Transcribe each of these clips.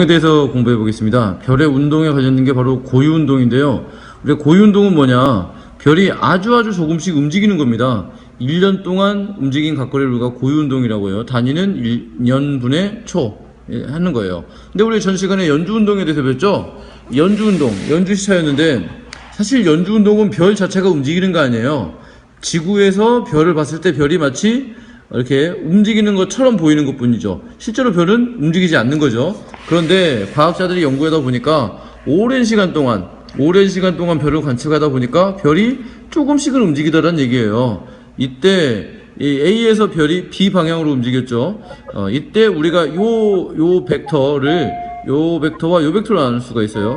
에 대해서 공부해 보겠습니다. 별의 운동에 관련된 게 바로 고유 운동인데요. 우리 고유 운동은 뭐냐? 별이 아주 아주 조금씩 움직이는 겁니다. 1년 동안 움직인 각거리를 우리가 고유 운동이라고 해요. 단위는 1년분의 초 예, 하는 거예요. 근데 우리 전 시간에 연주 운동에 대해서 배웠죠? 연주 운동, 연주 시차였는데 사실 연주 운동은 별 자체가 움직이는 거 아니에요. 지구에서 별을 봤을 때 별이 마치 이렇게 움직이는 것처럼 보이는 것 뿐이죠. 실제로 별은 움직이지 않는 거죠. 그런데 과학자들이 연구하다 보니까 오랜 시간 동안, 오랜 시간 동안 별을 관측하다 보니까 별이 조금씩은 움직이더란 얘기예요. 이때 이 A에서 별이 B 방향으로 움직였죠. 어, 이때 우리가 요, 요 벡터를, 요 벡터와 요 벡터로 나눌 수가 있어요.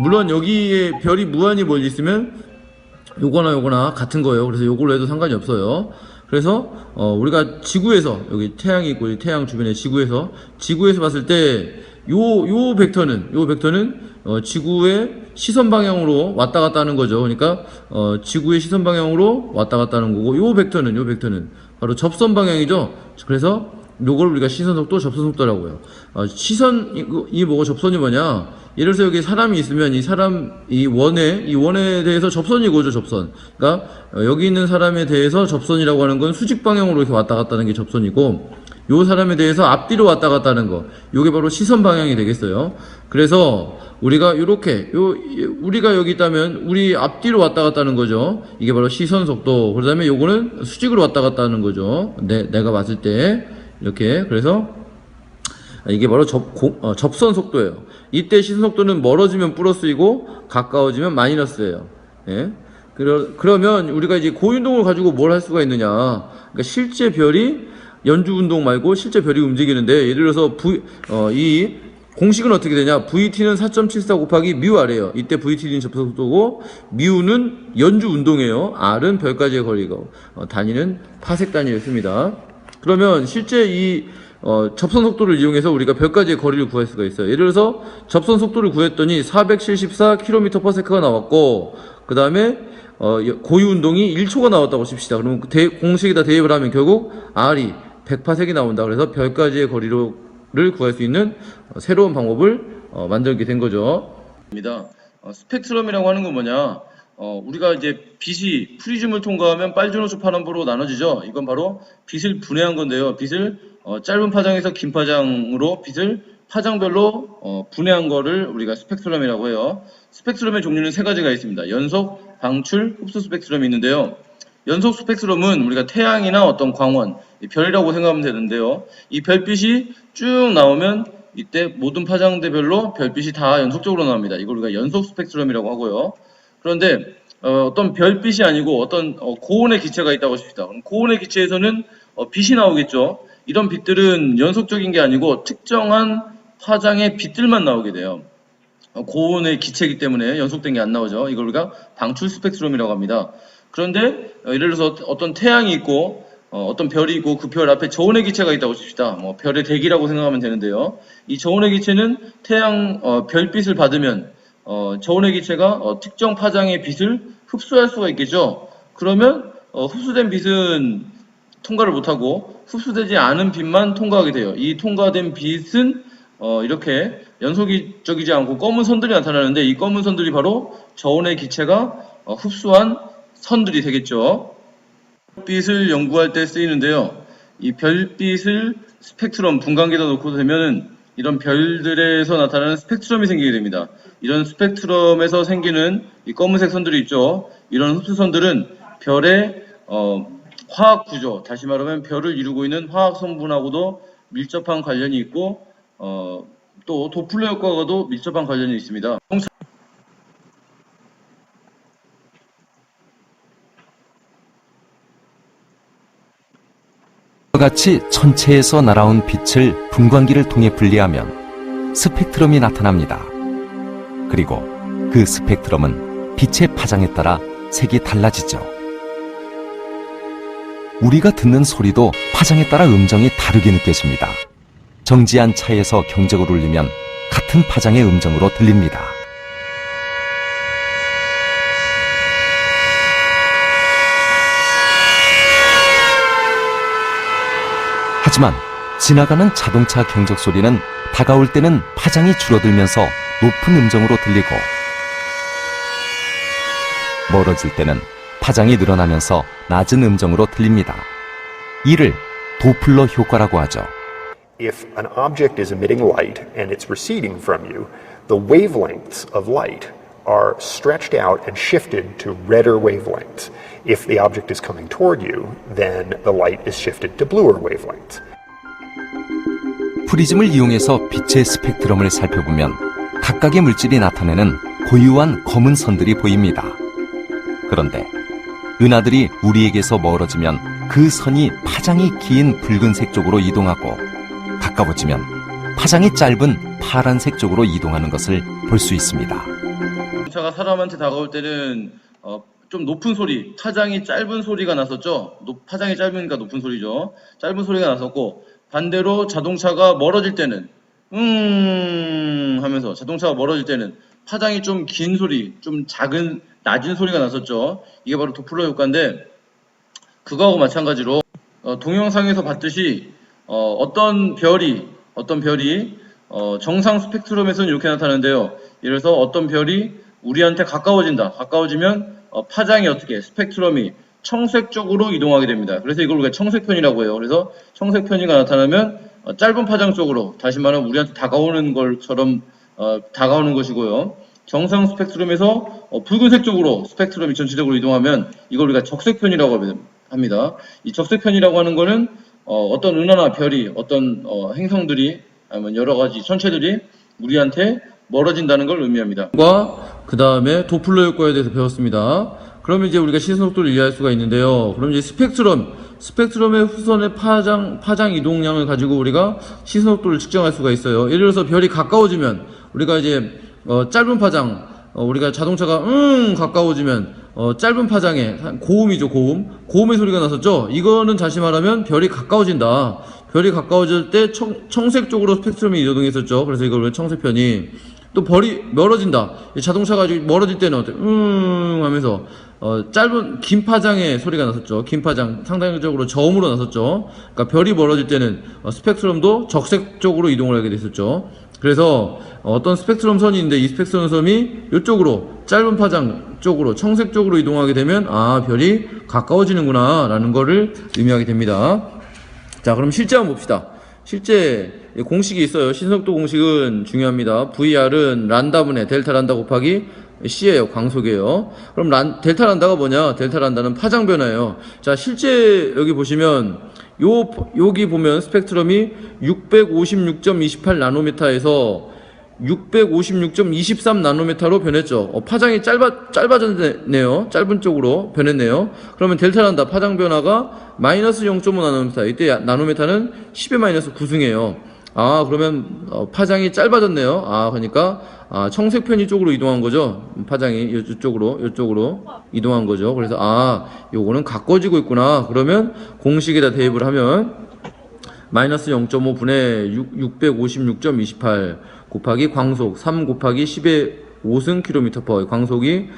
물론 여기에 별이 무한히 멀리 있으면 요거나 요거나 같은 거예요. 그래서 요걸로 해도 상관이 없어요. 그래서 어, 우리가 지구에서 여기 태양이 있고 이 태양 주변에 지구에서 지구에서 봤을 때 요 요 벡터는 요 벡터는 어, 지구의 시선 방향으로 왔다 갔다 하는 거죠. 그러니까 어, 지구의 시선 방향으로 왔다 갔다 하는 거고 요 벡터는 요 벡터는 바로 접선 방향이죠. 그래서 요걸 우리가 시선 속도, 접선 속도라고 해요. 어, 시선, 이, 이 뭐가 접선이 뭐냐? 예를 들어서 여기 사람이 있으면 이 사람, 이 원에, 이 원에 대해서 접선이 고죠, 접선. 그러니까 어, 여기 있는 사람에 대해서 접선이라고 하는 건 수직 방향으로 이렇게 왔다 갔다 하는 게 접선이고, 요 사람에 대해서 앞뒤로 왔다 갔다 하는 거. 요게 바로 시선 방향이 되겠어요. 그래서 우리가 요렇게, 요, 우리가 여기 있다면 우리 앞뒤로 왔다 갔다 하는 거죠. 이게 바로 시선 속도. 그 다음에 요거는 수직으로 왔다 갔다 하는 거죠. 내, 내가 봤을 때. 이렇게. 그래서 이게 바로 접, 고- 어, 접선 속도예요. 이때 시선 속도는 멀어지면 플러스이고 가까워지면 마이너스예요. 예? 그러, 그러면 우리가 이제 고운동을 가지고 뭘 할 수가 있느냐. 그러니까 실제 별이 연주 운동 말고 실제 별이 움직이는데 예를 들어서 V, 어, 이 공식은 어떻게 되냐? VT는 4.74 곱하기 뮤 R이에요. 이때 VT는 접선 속도고 뮤는 연주 운동이에요. R은 별까지의 거리고 어, 단위는 파색 단위였습니다. 그러면 실제 이 어, 접선 속도를 이용해서 우리가 별까지의 거리를 구할 수가 있어요. 예를 들어서 접선 속도를 구했더니 474km/s가 나왔고 그 다음에 어, 고유 운동이 1초가 나왔다고 칩시다. 그러면 그 대- 공식에다 대입을 하면 결국 R이 100파색이 나온다. 그래서 별까지의 거리를 구할 수 있는 어, 새로운 방법을 어, 만들게 된 거죠. 입니다. 어, 스펙트럼이라고 하는 건 뭐냐? 어, 우리가 이제 빛이 프리즘을 통과하면 빨주노초 파란보로 나눠지죠. 이건 바로 빛을 분해한 건데요. 빛을 어, 짧은 파장에서 긴 파장으로 빛을 파장별로 어, 분해한 거를 우리가 스펙트럼이라고 해요. 스펙트럼의 종류는 세 가지가 있습니다. 연속, 방출, 흡수 스펙트럼이 있는데요. 연속 스펙트럼은 우리가 태양이나 어떤 광원, 이 별이라고 생각하면 되는데요. 이 별빛이 쭉 나오면 이때 모든 파장대별로 별빛이 다 연속적으로 나옵니다. 이걸 우리가 연속 스펙트럼이라고 하고요. 그런데 어, 떤 별빛이 아니고 어떤 어, 고온의 기체가 있다고 합시다. 고온의 기체에서는 어, 빛이 나오겠죠. 이런 빛들은 연속적인 게 아니고 특정한 파장의 빛들만 나오게 돼요. 어, 고온의 기체이기 때문에 연속된 게 안 나오죠. 이걸 우리가 방출 스펙트럼이라고 합니다. 그런데 어, 예를 들어서 어떤 태양이 있고 어, 떤 별이 있고 그 별 앞에 저온의 기체가 있다고 칩시다. 뭐 별의 대기라고 생각하면 되는데요. 이 저온의 기체는 태양 어, 별빛을 받으면 어, 저온의 기체가 어, 특정 파장의 빛을 흡수할 수가 있겠죠. 그러면 어, 흡수된 빛은 통과를 못하고 흡수되지 않은 빛만 통과하게 돼요. 이 통과된 빛은 어, 이렇게 연속적이지 않고 검은 선들이 나타나는데 이 검은 선들이 바로 저온의 기체가 어, 흡수한 선들이 되겠죠. 빛을 연구할 때 쓰이는데요. 이 별빛을 스펙트럼 분광기에다 놓고 되면은 이런 별들에서 나타나는 스펙트럼이 생기게 됩니다. 이런 스펙트럼에서 생기는 이 검은색 선들이 있죠. 이런 흡수선들은 별의 어, 화학 구조, 다시 말하면 별을 이루고 있는 화학 성분하고도 밀접한 관련이 있고 어, 또 도플러 효과와도 밀접한 관련이 있습니다. 과 같이 천체에서 날아온 빛을 분광기를 통해 분리하면 스펙트럼이 나타납니다. 그리고 그 스펙트럼은 빛의 파장에 따라 색이 달라지죠. 우리가 듣는 소리도 파장에 따라 음정이 다르게 느껴집니다. 정지한 차에서 경적을 울리면 같은 파장의 음정으로 들립니다. 하지만 지나가는 자동차 경적 소리는 다가올 때는 파장이 줄어들면서 높은 음정으로 들리고 멀어질 때는 파장이 늘어나면서 낮은 음정으로 들립니다. 이를 도플러 효과라고 하죠. If an object is emitting light and it's receding from you, the wavelengths of light are stretched out and shifted to redder wavelengths. If the object is coming toward you, then the light is shifted to bluer wavelengths. 프리즘을 이용해서 빛의 스펙트럼을 살펴보면 각각의 물질이 나타내는 고유한 검은 선들이 보입니다. 그런데 은하들이 우리에게서 멀어지면 그 선이 파장이 긴 붉은색 쪽으로 이동하고 가까워지면 파장이 짧은 파란색 쪽으로 이동하는 것을 볼 수 있습니다. 자동차가 사람한테 다가올 때는 어, 좀 높은 소리, 파장이 짧은 소리가 났었죠. 높- 파장이 짧으니까 높은 소리죠. 짧은 소리가 났었고 반대로 자동차가 멀어질 때는 음 하면서 자동차가 멀어질 때는 파장이 좀 긴 소리, 좀 작은 낮은 소리가 났었죠. 이게 바로 도플러 효과인데 그거하고 마찬가지로 어, 동영상에서 봤듯이 어, 떤 별이 어떤 별이 어, 정상 스펙트럼에서는 이렇게 나타나는데요. 예를 들어서 어떤 별이 우리한테 가까워진다. 가까워지면 어, 파장이 어떻게 스펙트럼이 청색 쪽으로 이동하게 됩니다. 그래서 이걸 우리가 청색 편이라고 해요. 그래서 청색 편이가 나타나면 어, 짧은 파장 쪽으로 다시 말하면 우리한테 다가오는 것처럼 어, 다가오는 것이고요. 정상 스펙트럼에서 어, 붉은색 쪽으로 스펙트럼이 전체적으로 이동하면 이걸 우리가 적색 편이라고 합니다. 이 적색 편이라고 하는 거는 어, 떤 은하나 별이 어떤 어, 행성들이 아니면 여러 가지 천체들이 우리한테 멀어진다는 걸 의미합니다. 그 다음에 도플러 효과에 대해서 배웠습니다. 그러면 이제 우리가 시선 속도를 이해할 수가 있는데요. 그럼 이제 스펙트럼, 스펙트럼의 후선의 파장, 파장 이동량을 가지고 우리가 시선 속도를 측정할 수가 있어요. 예를 들어서 별이 가까워지면 우리가 이제 어, 짧은 파장, 어, 우리가 자동차가 음 가까워지면 어, 짧은 파장에 한 고음이죠 고음 고음의 소리가 났었죠 이거는 다시 말하면 별이 가까워진다 별이 가까워질 때 청, 청색 쪽으로 스펙트럼이 이동했었죠 그래서 이걸 왜 청색편이 또 별이 멀어진다. 이 자동차가 멀어질 때는 어때? 음 하면서 어, 짧은 긴 파장의 소리가 났었죠. 긴 파장 상당적으로 저음으로 났었죠. 그러니까 별이 멀어질 때는 어, 스펙트럼도 적색 쪽으로 이동을 하게 됐었죠. 그래서 어떤 스펙트럼 선이 있는데 이 스펙트럼 선이 이쪽으로 짧은 파장 쪽으로 청색 쪽으로 이동하게 되면 아 별이 가까워지는구나 라는 거를 의미하게 됩니다. 자 그럼 실제 한번 봅시다 실제 공식이 있어요. 신속도 공식은 중요합니다. VR은 란다분의 델타 란다 곱하기 C예요 광속이에요. 그럼 란, 델타 란다가 뭐냐? 델타 란다는 파장 변화예요. 자 실제 여기 보시면 요 여기 보면 스펙트럼이 656.28 나노미터에서 656.23 나노미터로 변했죠. 어, 파장이 짧아 짧아졌네요. 짧은 쪽으로 변했네요. 그러면 델타 란다 파장 변화가 마이너스 0.5 나노미터. 이때 야- 나노미터는 10의 마이너스 9승이에요. 아 그러면 어, 파장이 짧아졌네요. 아 그러니까 아, 청색 편 이 쪽으로 이동한 거죠. 파장이 이쪽으로 이쪽으로 이동한 거죠. 그래서 아 요거는 가까워지고 있구나. 그러면 공식에다 대입을 하면 마이너스 0.5 분의 656.28 곱하기 광속 3 곱하기 10의 5승 킬로미터 퍼 광속이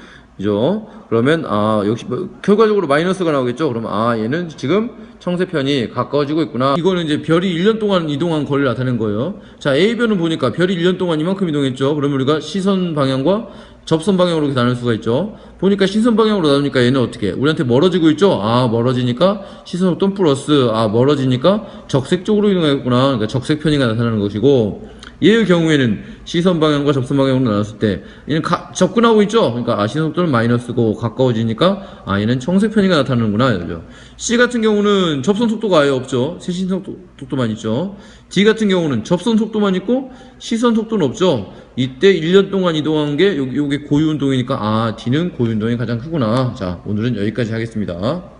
죠 그러면 아 역시 뭐 결과적으로 마이너스가 나오겠죠. 그러면 아 얘는 지금 청세편이 가까워지고 있구나. 이거는 이제 별이 1년 동안 이동한 거리를 나타낸 거예요. 자 A변은 보니까 별이 1년 동안 이만큼 이동했죠. 그러면 우리가 시선 방향과 접선 방향으로 이렇게 나눌 수가 있죠. 보니까 시선 방향으로 나누니까 얘는 어떻게? 우리한테 멀어지고 있죠. 아 멀어지니까 시선 속도 플러스 아 멀어지니까 적색 쪽으로 이동했구나. 그러니까 적색 편이가 나타나는 것이고 얘의 경우에는 시선 방향과 접선 방향으로 나눴을 때 얘는 가- 접근하고 있죠. 그러니까 아 시선 속도는 마이너스고 가까워지니까 아 얘는 청색 편이가 나타나는구나. 이죠. C 같은 경우는 접선 속도가 아예 없죠. 세신 속도, 속도만 있죠. D 같은 경우는 접선 속도만 있고 시선 속도는 없죠. 이때 1년 동안 이동한 게 요, 요게 고유 운동이니까 아 D는 고유 운동이 가장 크구나. 자 오늘은 여기까지 하겠습니다.